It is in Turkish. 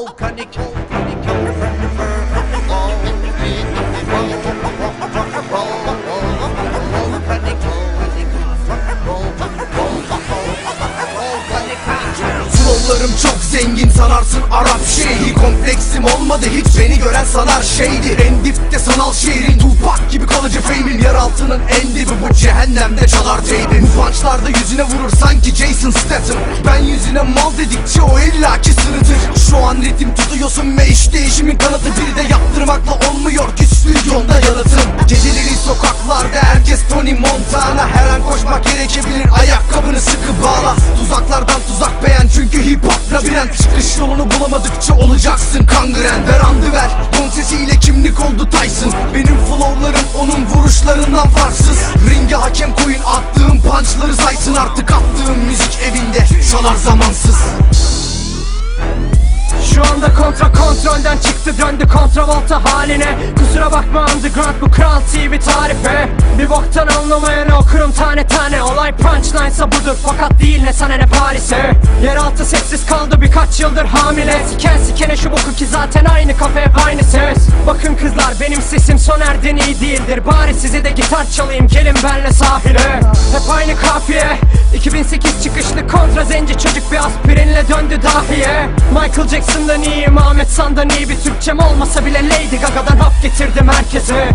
volcanic, volcanic, Flowlarım çok zengin sanarsın Arap şeyhi. Kompleksim olmadı hiç beni gören sanar şeydi. En dipte sanal şehrin Tupac gibi kalıcı cehennemde çalar teybi Bu punchlarda yüzüne vurur sanki Jason Statham. Ben yüzüne mal dedikçe o illaki sırıtır. Şu an ritim tutuyorsun ve iş değişimin kanıtı. Bir de yaptırmakla olmuyor ki stüdyonda yanıtım Geceleri sokaklarda herkes Tony Montana. Her an koşmak gerekebilir ayakkabını sıkı bağla. Tuzaklardan tuzak beğen çünkü hip hop labirent. Çıkış yolunu bulamadıkça olacaksın kangren. Ver andı ver ton sesiyle kimlik oldu Tyson. Benim flowlarım onun vuruşlarından farksız Ringe hakem koyun attığım punchları saysın Artık attığım müzik evinde. Çalar zamansız Şu anda kontra kontrolden çıktı döndü kontravolta haline. Kusura bakma underground bu Kral TV tarife Bir boktan anlamayanı okurum tane tane. Olay punchline'sa budur fakat değil ne sana ne Paris'e. Yeraltı sessiz kaldı birkaç yıldır hamile. Siken sikene şu boku ki zaten aynı kafa hep aynı ses. Bakın kızlar benim sesim Soner'den iyi değildir. Bari size de gitar çalayım gelin benle sahile. Hep aynı kafiye. 2008 çıkışlı kontra zenci çocuk bir aspirinle döndü dahiye. Michael Jackson'dan iyiyim Ahmet San'dan iyi bir Türkçem olmasa bile Lady Gaga'dan hap getirdim herkese